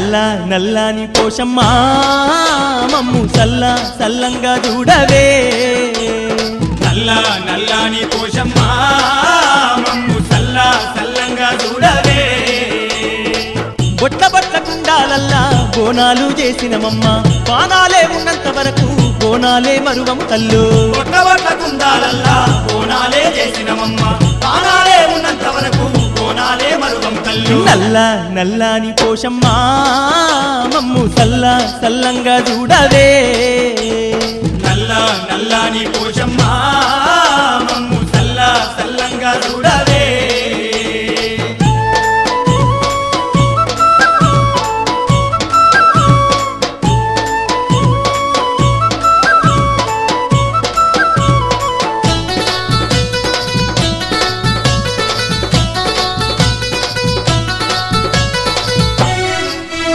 నల్ల నల్లాని పోషమ్మా. మమ్ము సల్ల సల్లంగా చూడవే. నల్ల నల్లాని పోషమ్మా. మమ్ము సల్ల సల్లంగా చూడవే. బొట్ల బొట్ల కుండాలల్లా బోనాలు చేసినమమ్మ బాణాలే ఉన్నంత వరకు బోనాలే మరువం కల్లు కొట్ట బట్ట కుందాలల్లా కోనాలే చేసినమమ్మ తానాలే నల్ల. నల్లాని పోషమ్మా. మమ్ము సల్ల సల్లంగా చూడవే. నల్ల నల్లాని పోష